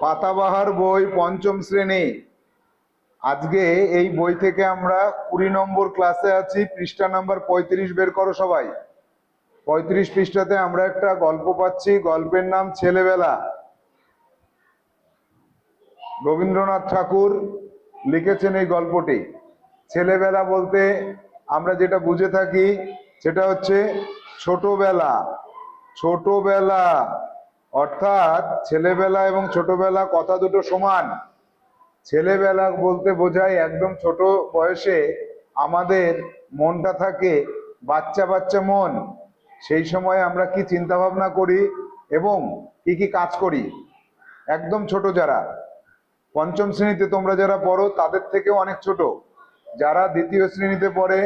পাতাবাহার বই পঞ্চম শ্রেণি। আজকে এই বই থেকে আমরা কুড়ি নম্বর ক্লাসে আছি, পৃষ্ঠা নাম্বার পঁয়ত্রিশ বের করো সবাই। পঁয়ত্রিশ পৃষ্ঠাতে আমরা একটা গল্প পাচ্ছি, গল্পের নাম ছেলেবেলা। রবীন্দ্রনাথ ঠাকুর লিখেছেন এই গল্পটি। ছেলেবেলা বলতে আমরা যেটা বুঝে থাকি, সেটা হচ্ছে ছোটবেলা। ছোটবেলা। অর্থাৎ ছেলেবেলা এবং ছোটবেলা কথা দুটো সমান। ছেলেবেলা বলতে বোঝায় একদম ছোট বয়সে আমাদের মনটা থাকে বাচ্চা বাচ্চা মন। সেই সময় আমরা কি চিন্তা ভাবনা করি এবং কি কি কাজ করি? একদম ছোট যারা। পঞ্চম শ্রেণীতে তোমরা যারা পড়ো, তাদের থেকেও অনেক ছোট। যারা দ্বিতীয় শ্রেণীতে পড়ে,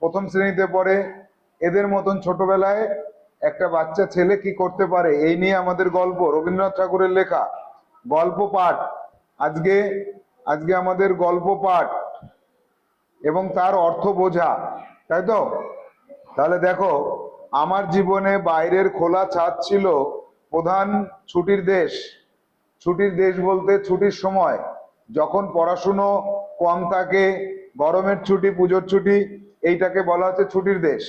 প্রথম শ্রেণীতে পড়ে, এদের মতন ছোটবেলায় একটা বাচ্চা ছেলে কি করতে পারে? এই নিয়ে আমাদের গল্প। রবীন্দ্রনাথ ঠাকুরের লেখা, গল্প পাঠ। আজকে আজকে আমাদের গল্প পাঠ এবং তার অর্থ বোঝা, তাই তো? তাহলে দেখো, আমার জীবনে বাইরের খোলা ছাদ ছিল প্রধান ছুটির দেশ। ছুটির দেশ বলতে ছুটির সময়, যখন পড়াশুনো কম থাকে, গরমের ছুটি, পুজোর ছুটি, এইটাকে বলা হচ্ছে ছুটির দেশ।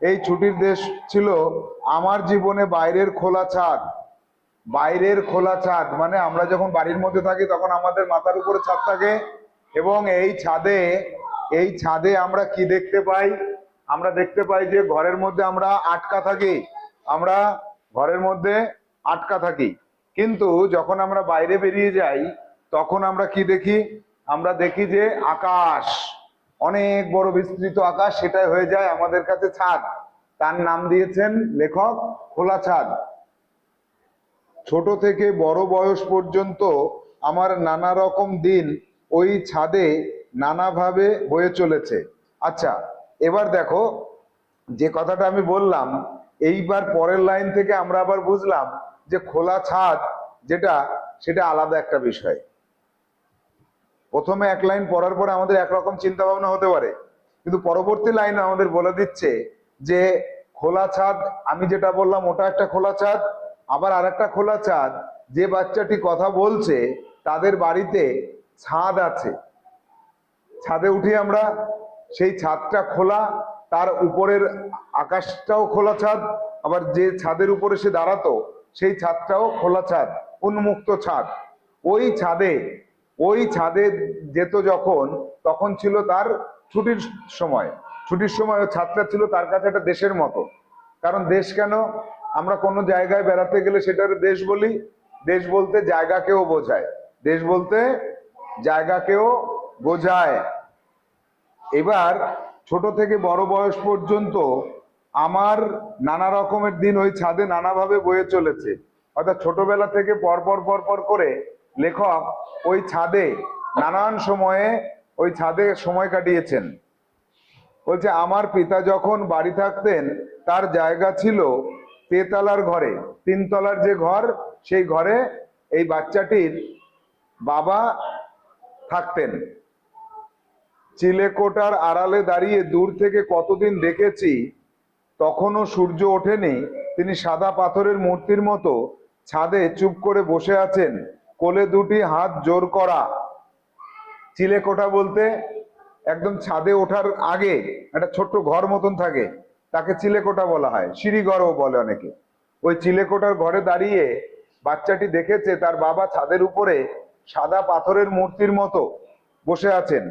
এই ছুটির দেশ ছিল আমার জীবনে বাইরের খোলা ছাদ। বাইরের খোলা ছাদ মানে আমরা যখন বাড়ির মধ্যে থাকি তখন আমাদের মাথার উপরে ছাদ থাকে এবং এই ছাদে এই ছাদে আমরা কি দেখতে পাই? আমরা দেখতে পাই যে ঘরের মধ্যে আমরা আটকা থাকি। আমরা ঘরের মধ্যে আটকা থাকি। কিন্তু যখন আমরা বাইরে বেরিয়ে যাই তখন আমরা কি দেখি? আমরা দেখি যে আকাশ। অনেক বড় বিস্তৃত আকাশ, সেটাই হয়ে যায় আমাদের কাছে ছাদ। তার নাম দিয়েছেন লেখক খোলা ছাদ। ছোট থেকে বড় বয়স পর্যন্ত আমার নানা রকম দিন ওই ছাদে নানাভাবে হয়ে চলেছে। আচ্ছা এবার দেখো, যে কথাটা আমি বললাম, এইবার পরের লাইন থেকে আমরা আবার বুঝলাম যে খোলা ছাদ যেটা, সেটা আলাদা একটা বিষয়। প্রথমে এক লাইন পড়ার পরে আমাদের একরকম চিন্তা ভাবনা হতে পারে। কিন্তু পরবর্তী লাইন আমাদের বলে দিচ্ছে যে, খোলা ছাদ, আমি যেটা বললাম ওটা একটা খোলা ছাদ, আবার আরেকটা খোলা ছাদ, যে বাচ্চাটি কথা বলছে তাদের বাড়িতে ছাদ আছে। ছাদে উঠি আমরা, সেই ছাদটা খোলা, তার উপরের আকাশটাও খোলা ছাদ, আবার যে ছাদের উপরে সে দাঁড়াতো, সেই ছাদটাও খোলা ছাদ, উন্মুক্ত ছাদ। ওই ছাদে ওই ছাদে যেত যখন, তখন ছিল তার ছুটির সময়। ছুটির সময় ছাদটা ছিল তার কাছে একটা দেশের মতো। কারণ দেশ কেন? আমরা কোনো জায়গায় বেড়াতে গেলে সেটার দেশ বলি। দেশ বলতে জায়গাকেও বোঝায়। দেশ বলতে জায়গাকেও বোঝায়। এবার ছোট থেকে বড় বয়স পর্যন্ত আমার নানা রকমের দিন ওই ছাদে নানাভাবে বয়ে চলেছে। অর্থাৎ ছোটবেলা থেকে পর পর পর পর করে লেখক ওই ছাদে নানান সময়ে ওই ছাদে সময় কাটিয়েছেন। বলছে, আমার পিতা যখন বাড়ি থাকতেন, তার জায়গা ছিল তেতলার ঘরে। তিনতলার যে ঘর, সেই ঘরে এই বাচ্চাটির বাবা থাকতেন। চিলেকোটার আড়ালে দাঁড়িয়ে দূর থেকে কতদিন দেখেছি, তখনও সূর্য ওঠেনি। তিনি সাদা পাথরের মূর্তির মতো ছাদে চুপ করে বসে আছেন। কোলে দুটি হাত জোর করা। চিলে চিলেকোঠা বলতে একদম ছাদে ওঠার আগে একটা ছোট্ট ঘর মতন থাকে, তাকে চিলেকোঠা বলা হয়। সিঁড়িঘরও বলে অনেকে। ওই চিলে চিলেকোঠার ঘরে দাঁড়িয়ে বাচ্চাটি দেখেছে, তার বাবা ছাদের উপরে সাদা পাথরের মূর্তির মতো বসে আছেন।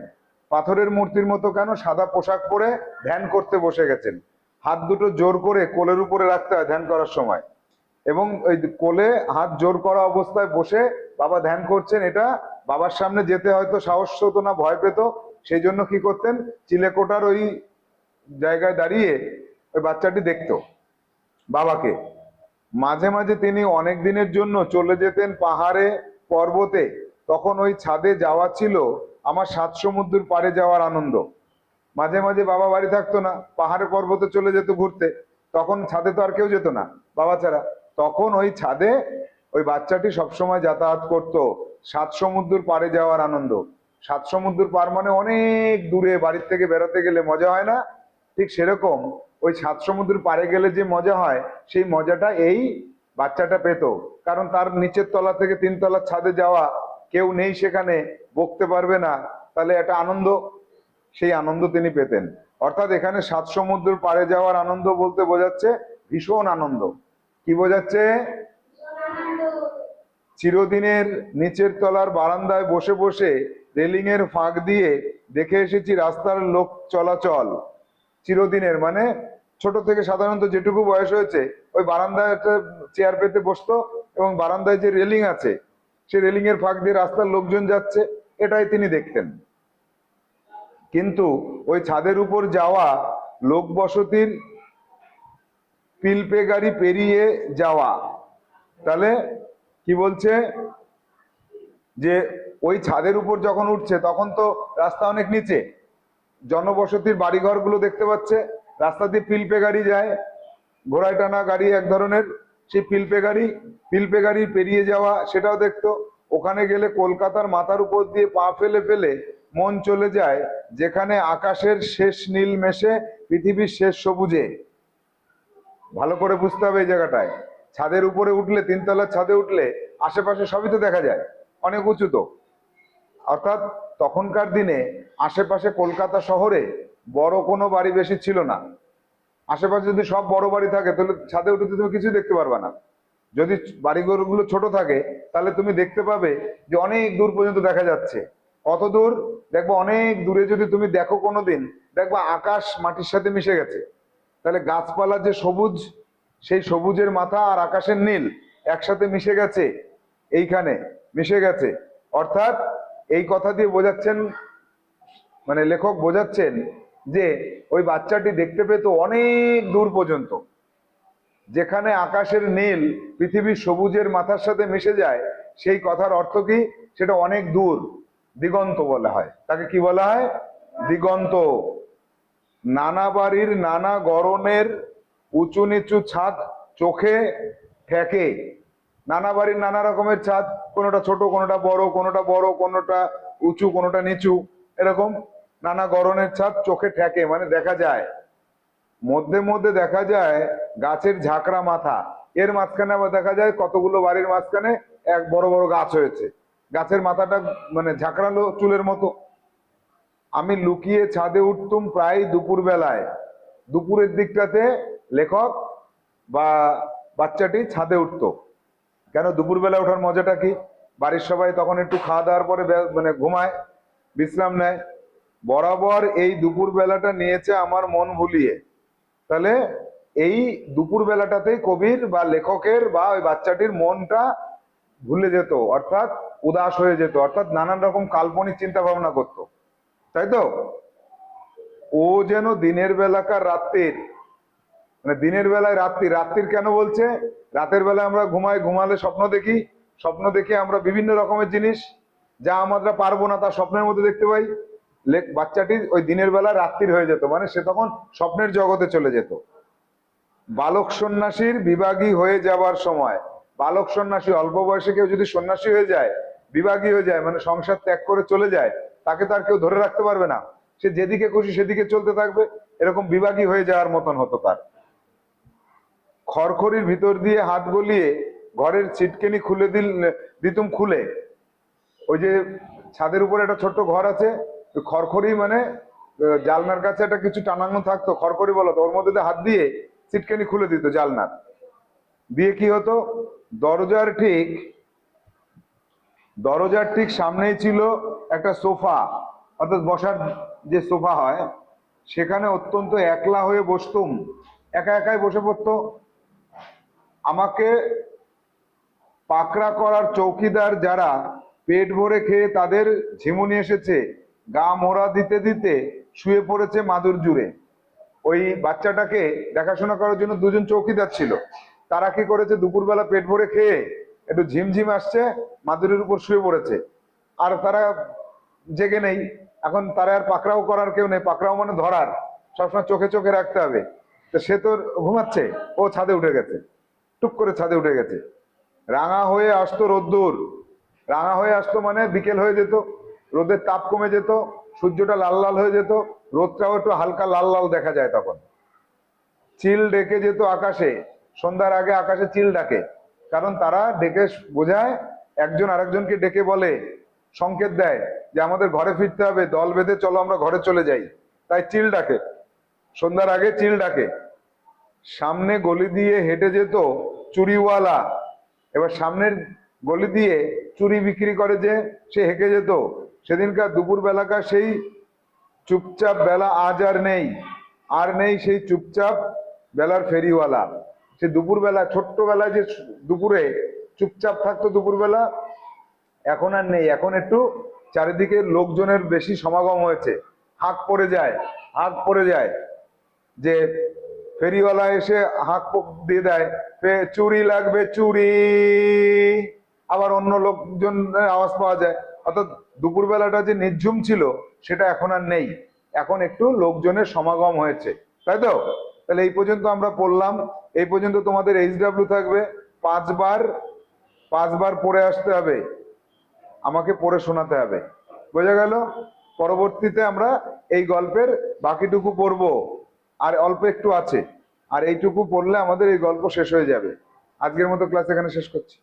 পাথরের মূর্তির মতো কেন? সাদা পোশাক পরে ধ্যান করতে বসে গেছেন। হাত দুটো জোর করে কোলের উপরে রাখতে হয় ধ্যান করার সময়। এবং ওই কোলে হাত জোর করা অবস্থায় বসে বাবা ধ্যান করছেন। এটা বাবার সামনে যেতে হয়তো সাহস হতো না, ভয় পেত। সেই জন্য কি করতেন? চিলেকোটার ওই জায়গায় দাঁড়িয়ে ওই বাচ্চাটি দেখতো বাবাকে। মাঝে মাঝে তিনি অনেক দিনের জন্য চলে যেতেন পাহাড়ে পর্বতে। তখন ওই ছাদে যাওয়া ছিল আমার সাত সমুদ্রের পাড়ে যাওয়ার আনন্দ। মাঝে মাঝে বাবা বাড়ি থাকতো না, পাহাড়ে পর্বতে চলে যেত ঘুরতে। তখন ছাদে তো আর কেউ যেত না, বাবা ছাড়া। তখন ওই ছাদে ওই বাচ্চাটি সবসময় যাতায়াত করত। সাত সমুদ্রের পাড়ে যাওয়ার আনন্দ। সাত সমুদ্রের পার মানে অনেক দূরে, বাড়ির থেকে বেরোতে গেলে মজা হয় না? ঠিক সেরকম ওই সাত সমুদ্রের পাড়ে গেলে যে মজা হয়, সেই মজাটা এই বাচ্চাটা পেত। কারণ তার নিচের তলা থেকে তিন তলার ছাদে যাওয়া কেউ নেই সেখানে, বকতে পারবে না। তাহলে একটা আনন্দ, সেই আনন্দ তিনি পেতেন। অর্থাৎ এখানে সাত সমুদ্র পাড়ে যাওয়ার আনন্দ বলতে বোঝাচ্ছে ভীষণ আনন্দ। কি বোঝাচ্ছে? চিরদিনের নিচের তলার বারান্দায় বসে বসে রেলিং এর ফাঁক দিয়ে দেখে এসেছি রাস্তার লোক চলাচল। চিরদিনের মানে ছোট থেকে সাধারণত যেটুকু বয়স হয়েছে, ওই বারান্দায় একটা চেয়ার পেতে বসতো এবং বারান্দায় যে রেলিং আছে সে রেলিং এর ফাঁক দিয়ে রাস্তার লোকজন যাচ্ছে, এটাই তিনি দেখতেন। কিন্তু ওই ছাদের উপর যাওয়া লোক বসতির পিলপে গাড়ি পেরিয়ে যাওয়া। তাহলে কি বলছে? যে ওই ছাদের উপর যখন উঠছে, তখন তো রাস্তা অনেক নিচে। জনবসতির বাড়িঘরগুলো দেখতে পাচ্ছে। রাস্তা দিয়ে পিলপে গাড়ি যায়। ঘোড়ায় টানা গাড়ি এক ধরনের। সেই পিলপে গাড়ি পিলপে গাড়ি পেরিয়ে যাওয়া, সেটাও দেখতো। ওখানে গেলে কলকাতার মাথার উপর দিয়ে পা ফেলে ফেলে মন চলে যায়, যেখানে আকাশের শেষ নীল মেশে পৃথিবীর শেষ সবুজে। ভালো করে বুঝতে হবে এই জায়গাটায়। ছাদের উপরে উঠলে, তিনতলার ছাদে উঠলে, আশেপাশে সবই তো দেখা যায়। অনেক উঁচু তো। অর্থাৎ তখনকার দিনে আশেপাশে কলকাতা শহরে বড় কোনো বাড়ি বেশি ছিল না। আশেপাশে যদি সব বড় বাড়ি থাকে, তাহলে ছাদে উঠে তুমি কিছুই দেখতে পারবে না। যদি বাড়িঘরগুলো ছোট থাকে, তাহলে তুমি দেখতে পাবে যে অনেক দূর পর্যন্ত দেখা যাচ্ছে। কত দূর? দেখব অনেক দূরে যদি তুমি দেখো কোনো দিন দেখবা আকাশ মাটির সাথে মিশে গেছে। তাহলে গাছপালা যে সবুজ, সেই সবুজের মাথা আর আকাশের নীল একসাথে মিশে গেছে, এইখানে মিশে গেছে। অর্থাৎ এই কথা দিয়ে বোঝাচ্ছেন মানে লেখক বোঝাচ্ছেন যে ওই বাচ্চাটি দেখতে পেত অনেক দূর পর্যন্ত। যেখানে আকাশের নীল পৃথিবীর সবুজের মাথার সাথে মিশে যায়, সেই কথার অর্থ কি? সেটা অনেক দূর, দিগন্ত বলা হয়। তাকে কি বলা হয়? দিগন্ত। নানা বাড়ির নানা গরনের উঁচু নিচু ছাদ চোখে ঠেকে। নানা বাড়ির নানা রকমের ছাদ, কোনোটা ছোট, কোনোটা বড় কোনোটা বড়, কোনোটা উঁচু, কোনোটা নিচু, এরকম নানা গরনের ছাদ চোখে ঠেকে মানে দেখা যায়। মধ্যে মধ্যে দেখা যায় গাছের ঝাঁকড়া মাথা। এর মাঝখানে আবার দেখা যায় কতগুলো বাড়ির মাঝখানে এক বড় বড় গাছ হয়েছে। গাছের মাথাটা মানে ঝাঁকড়ালো চুলের মতো। আমি লুকিয়ে ছাদে উঠতুম প্রায় দুপুর বেলায় দুপুরের দিকটাতে লেখক বা বাচ্চাটি ছাদে উঠতো। কেন দুপুর বেলা ওঠার মজাটা কি? বাড়ির সবাই তখন একটু খাওয়া দাওয়ার পরে মানে ঘুমায়, বিশ্রাম নেয়। বরাবর এই দুপুর বেলাটা নিয়েছে আমার মন ভুলিয়ে। তাহলে এই দুপুর বেলাটাতেই কবির বা লেখকের বা ওই বাচ্চাটির মনটা ভুলে যেত, অর্থাৎ উদাস হয়ে যেত, অর্থাৎ নানান রকম কাল্পনিক চিন্তা ভাবনা করতো। তাই তো ও যেন দিনের বেলাকার রাত্রির মানে দিনের বেলায় রাত্রি, রাত্রির কেন বলছে? রাতের বেলায় আমরা ঘুমাই, ঘুমালে স্বপ্ন দেখি, স্বপ্ন দেখে আমরা বিভিন্ন রকমের জিনিস, যা আমরা পারব না তা স্বপ্নের মধ্যে দেখতে পাই। বাচ্চাটি ওই দিনের বেলা রাত্রির হয়ে যেত মানে সে তখন স্বপ্নের জগতে চলে যেত। বালক সন্ন্যাসীর বিভাগী হয়ে যাবার সময়, বালক সন্ন্যাসী অল্প বয়সে কেউ যদি সন্ন্যাসী হয়ে যায়, বিভাগী হয়ে যায় মানে সংসার ত্যাগ করে চলে যায় তাকে তো আর কেউ ধরে রাখতে পারবে না। সে যেদিকে খুশি সেদিকে চলতে থাকবে। এরকম বিভাগী হয়ে যাওয়ার মতন হতো তার। খড়খড়ির ভিতর দিয়ে হাত গলিয়ে ঘরের ছিটকেনি খুলে দিল, দিতুম খুলে। ওই যে ছাদের উপরে একটা ছোট্ট ঘর আছে খড়খড়ি মানে জালনার কাছে একটা কিছু টানানো থাকতো, খড়খড়ি বলো ওর মধ্যে হাত দিয়ে ছিটকেনি খুলে দিত জালনার। দিয়ে কি হতো? দরজার ঠিক দরজার ঠিক সামনেই ছিল একটা সোফা। অর্থাৎ বসার যে সোফা হয়, সেখানে অত্যন্ত একলা হয়ে বসতুম। একা একাই বসে পড়তো। আমাকে পাকড়া করার চৌকিদার যারা পেট ভরে খেয়ে তাদের ঝিমুনি এসেছে, গা মোড়া দিতে দিতে শুয়ে পড়েছে মাদুর জুড়ে। ওই বাচ্চাটাকে দেখাশোনা করার জন্য দুজন চৌকিদার ছিল। তারা কি করেছে? দুপুরবেলা পেট ভরে খেয়ে একটু ঝিমঝিম আসছে মাদুরের উপর শুয়ে পড়েছে। আর তারা জেগে নেই। এখন তারা আর পাকড়াও করার কেউ নেই। পাকড়াও মানে ধরার। সবসময় চোখে চোখে রাখতে হবে। তো সে তো ঘুমাচ্ছে। ও ছাদে উঠে গেছে। টুক করে ছাদে উঠে গেছে। রাঙা হয়ে আসতো রোদ্দুর। রাঙা হয়ে আসতো মানে বিকেল হয়ে যেত। রোদের তাপ কমে যেত। সূর্যটা লাল লাল হয়ে যেত। রোদটাও একটু হালকা লাল লাল দেখা যায় তখন। চিল ডেকে যেত আকাশে। সন্ধ্যার আগে আকাশে চিল ডাকে। কারণ তারা ডেকে বোঝায় একজন আরেকজনকে ডেকে বলে, সংকেত দেয় যে আমাদের ঘরে ফিরতে হবে, দল বেঁধে চলো আমরা ঘরে চলে যাই। তাই চিল ডাকে। সন্ধ্যার আগে চিল ডাকে। সামনে গলি দিয়ে হেঁটে যেত চুরিওয়ালা। এবার সামনের গলি দিয়ে চুরি বিক্রি করে যে সে হেঁকে যেত। সেদিনকার দুপুর বেলাকার সেই চুপচাপ বেলা আজ আর নেই। আর নেই সেই চুপচাপ বেলার ফেরিওয়ালা। সে দুপুরবেলা ছোট্ট বেলা যে দুপুরে চুপচাপ থাকতো দুপুরবেলা। এখন আর নেই। এখন একটু চারিদিকে লোকজনের বেশি সমাগম হয়েছে। হাঁক পড়ে যায়, হাঁক পড়ে যায়। যে ফেরিওয়ালা এসে হাঁক দিয়ে দেয় চুরি লাগবে, চুরি। আবার অন্য লোকজন আওয়াজ পাওয়া যায়। অর্থাৎ দুপুরবেলাটা যে নির্ঝুম ছিল, সেটা এখন আর নেই। এখন একটু লোকজনের সমাগম হয়েছে। তাই তো? তাহলে এই পর্যন্ত আমরা পড়লাম। এই পর্যন্ত তোমাদের এইচ ডাব্লিউ থাকবে। পাঁচবার পাঁচবার পড়ে আসতে হবে। আমাকে পড়ে শোনাতে হবে। বোঝা গেল? পরবর্তীতে আমরা এই গল্পের বাকিটুকু পড়ব। আর অল্প একটু আছে। আর এইটুকু পড়লে আমাদের এই গল্প শেষ হয়ে যাবে। আজকের মতো ক্লাস এখানে শেষ করছি।